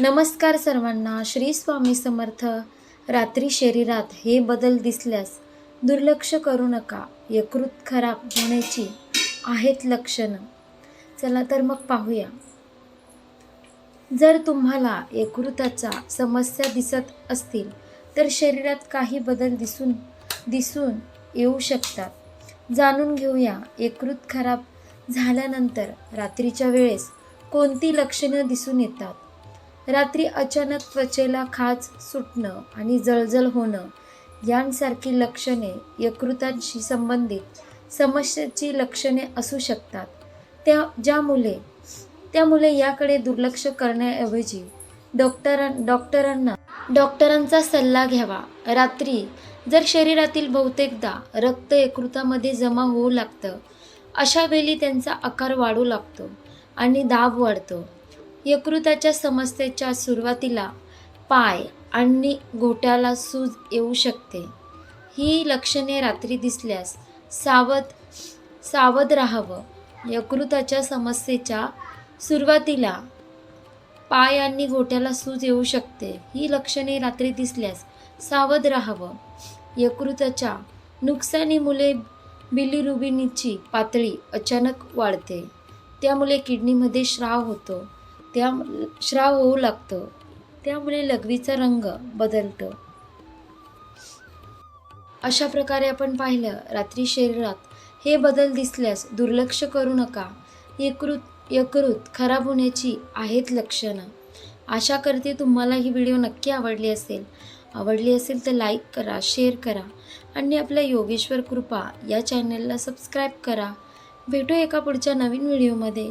नमस्कार सर्वांना श्री स्वामी समर्थ. रात्री शरीरात हे बदल दिसल्यास दुर्लक्ष करू नका. यकृत खराब होण्याची आहेत लक्षणं. चला तर मग पाहूया. जर तुम्हाला यकृताचा समस्या दिसत असतील तर शरीरात काही बदल दिसून दिसून येऊ शकतात. जाणून घेऊया यकृत खराब झाल्यानंतर रात्रीच्या वेळेस कोणती लक्षणं दिसून येतात? रात्री अचानक त्वचेला खाज सुटणं आणि जळजळ होणं यांसारखी लक्षणे यकृतांशी संबंधित समस्येची लक्षणे असू शकतात. त्या ज्यामुळे त्यामुळे याकडे दुर्लक्ष करण्याऐवजी डॉक्टरां डॉक्टरांना डॉक्टरांचा सल्ला घ्यावा. रात्री जर शरीरातील बहुतेकदा रक्त यकृतामध्ये जमा होऊ लागतं अशा वेळी त्यांचा आकार वाढू लागतो आणि दाब वाढतो. यकृताच्या समस्येच्या सुरुवातीला पाय आणि घोट्याला सूज येऊ शकते. ही लक्षणे रात्री दिसल्यास सावध सावध राहावं. यकृताच्या समस्येच्या सुरुवातीला पाय आणि घोट्याला सूज येऊ शकते. ही लक्षणे रात्री दिसल्यास सावध राहावं. यकृताच्या नुकसानीमुळे बिलिरुबिनीची पातळी अचानक वाढते. त्यामुळे किडनीमध्ये श्राव होतो. त्या श्राव होऊ लागतं. त्यामुळे लघवीचा रंग बदलतो. अशा प्रकारे आपण पाहिलं रात्री शरीरात हे बदल दिसल्यास दुर्लक्ष करू नका. यकृत यकृत खराब होण्याची आहेत लक्षणं. आशा करते तुम्हाला ही व्हिडिओ नक्की आवडली असेल. आवडली असेल तर लाईक करा शेअर करा आणि आपल्या योगेश्वर कृपा या चॅनलला सबस्क्राईब करा. भेटू एका पुढच्या नवीन व्हिडिओमध्ये.